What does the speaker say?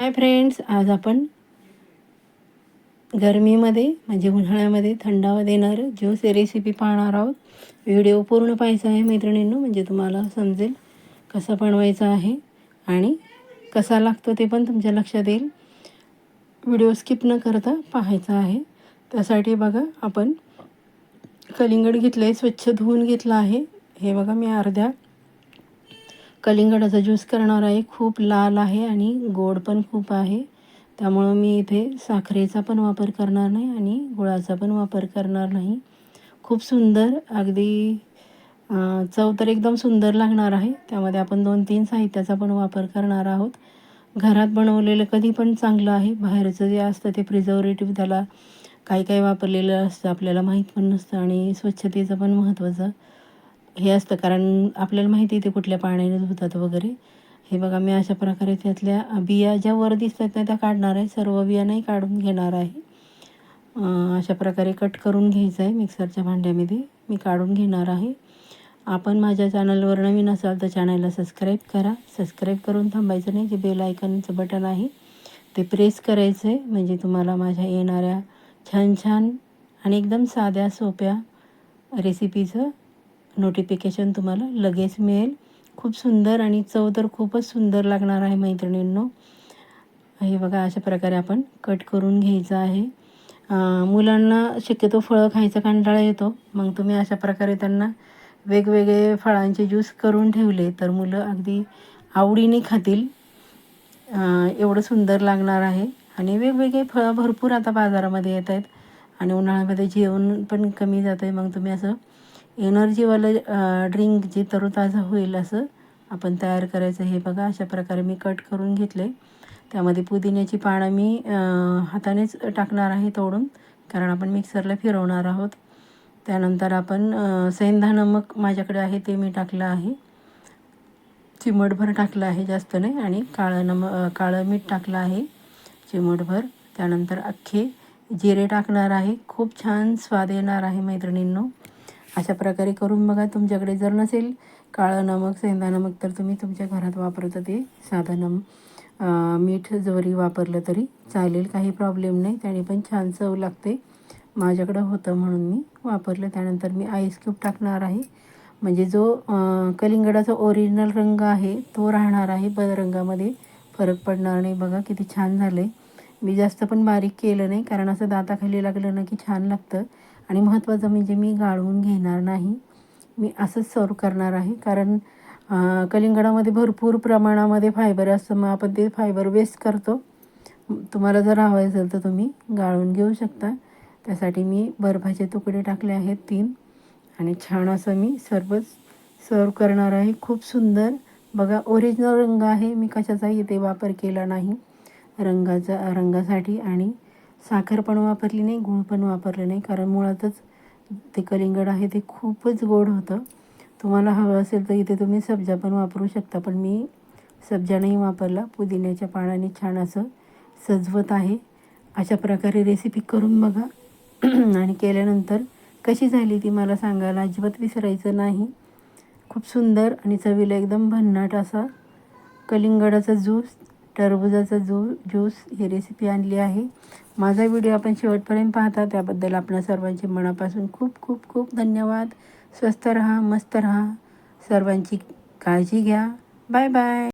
Hi friends आज आपण गरमीमध्ये म्हणजे उन्हाळ्यामध्ये थंडावा देणारं ज्यूस रेसिपी पाहणार आहोत. व्हिडिओ पूर्ण पाहायचा आहे मैत्रिणींनो म्हणजे तुम्हाला समजेल कसा बनवायचा आहे आणि कसा लागतो ते पण तुमच्या लक्षात येईल. व्हिडिओ स्किप न करता पाहायचा आहे. त्यासाठी बघा आपण कलिंगड घेतलं आहे स्वच्छ धुवून घेतलं आहे. हे बघा मी अर्ध्या कलिंगडाचा ज्यूस करणार आहे खूप लाल आहे आणि गोड पण खूप आहे. त्यामुळं मी इथे साखरेचा पण वापर करणार नाही आणि गुळाचा पण वापर करणार नाही. खूप सुंदर अगदी चव तर एकदम सुंदर लागणार आहे. त्यामध्ये आपण दोन तीन साहित्याचा पण वापर करणार आहोत. घरात बनवलेलं कधी पण चांगलं आहे. बाहेरचं जे असतं ते प्रिझर्वेटिव्ह त्याला काही काही वापरलेलं असतं आपल्याला माहीत पण नसतं आणि स्वच्छतेचं पण महत्त्वाचं. हे असतं. कारण आपल्याला माहिती आहे ते कुठल्या पाण्याने धुतात वगैरे. हे बघा मी अशा प्रकारे त्यातल्या बिया ज्या वर दिसतात ना त्या काढणार आहे. सर्व बिया नाही काढून घेणार आहे. अशा प्रकारे कट करून घ्यायचं आहे मिक्सरच्या भांड्यामध्ये. मी काढून घेणार आहे. आपण माझ्या चॅनलवर नवीन असाल तर चॅनलला सबस्क्राईब करा. सबस्क्राईब करून थांबायचं नाही जे बेल आयकनचं बटन आहे ते प्रेस करायचं आहे म्हणजे तुम्हाला माझ्या येणाऱ्या छान छान आणि एकदम साध्या सोप्या रेसिपीचं नोटिफिकेशन तुम्हाला लगेच मिळेल. खूप सुंदर आणि चव तर खूपच सुंदर लागणार आहे मैत्रिणींनो. हे बघा अशा प्रकारे आपण कट करून घ्यायचं आहे. मुलांना शक्यतो फळं खायचा कंटाळा येतो. मग तुम्ही अशा प्रकारे त्यांना वेगवेगळे फळांचे ज्यूस करून ठेवले तर मुलं अगदी आवडीने खातील. एवढं सुंदर लागणार आहे. आणि वेगवेगळे फळं भरपूर आता बाजारामध्ये येत आहेत. आणि उन्हाळ्यामध्ये जेवण पण कमी जातं आहे मग तुम्ही असं एनर्जीवालं ड्रिंक जे तरोताजा होईल असं आपण तयार करायचं हे बघा अशा प्रकारे मी कट करून घेतले. त्यामध्ये पुदिन्याची पानं मी हातानेच टाकणार आहे तोडून कारण आपण मिक्सरला फिरवणार आहोत. त्यानंतर आपण सेंधा नमक माझ्याकडे आहे ते मी टाकलं आहे. चिमटभर टाकलं आहे जास्त नाही आणि काळं नम काळं मीठ टाकलं आहे चिमटभर. त्यानंतर अख्खे जिरे टाकणार आहे. खूप छान स्वाद येणार आहे मैत्रिणींनो. अशा प्रकारे करून बघा तुमच्याकडे जर नसेल काळं नमक सेंदा नमक तर तुम्ही तुमच्या घरात वापरता ते साधं नम मीठ जरी वापरलं तरी चालेल काही प्रॉब्लेम नाही. त्याने पण छान चव लागते. माझ्याकडं होतं म्हणून मी वापरलं. त्यानंतर मी आईस क्यूब टाकणार आहे. म्हणजे जो कलिंगडाचा ओरिजिनल रंग आहे तो राहणार आहे पण रंगामध्ये फरक पडणार नाही बघा किती छान झालं आहे मी जास्त पण बारीक केलं नाही कारण असं दाताखाली लागलं ना की छान लागतं. आणि महत्त्वाचं म्हणजे मी गाळून घेणार नाही. मी असंच सर्व करणार आहे. कारण कलिंगडामध्ये भरपूर प्रमाणामध्ये फायबर असतं. मग आपण ते फायबर वेस्ट करतो. तुम्हाला जर हवं असेल तर तुम्ही गाळून घेऊ शकता. त्यासाठी मी बर्फाचे तुकडे टाकले आहेत तीन. आणि छान असं मी सर्वच सर्व करणार आहे. खूप सुंदर. बघा ओरिजिनल रंग आहे. मी कशाचाही इथे वापर केला नाही. रंगाचा रंगासाठी आणि साखर पण वापरली नाही गूळ पण वापरलं नाही. कारण मुळातच ते कलिंगड आहे ते खूपच गोड होतं. तुम्हाला हवं असेल तर इथे तुम्ही सब्जा पण वापरू शकता पण मी सब्जा नाही वापरला. पुदिन्याच्या पानाने छान असं सजवत आहे. अशा प्रकारे रेसिपी करून बघा. आणि केल्यानंतर कशी झाली ती मला सांगायला अजिबात विसरायचं नाही. खूप सुंदर आणि चवीला एकदम भन्नाट असा कलिंगडाचा ज्यूस टरबुजाचा जू ज्यूस ही रेसिपी आणली आहे. माझा व्हिडिओ आपण शेवटपर्यंत पाहता. त्याबद्दल आपल्या सर्वांचे मनापासून खूप खूप खूप धन्यवाद. स्वस्त रहा मस्त रहा. सर्वांची काळजी घ्या. Bye bye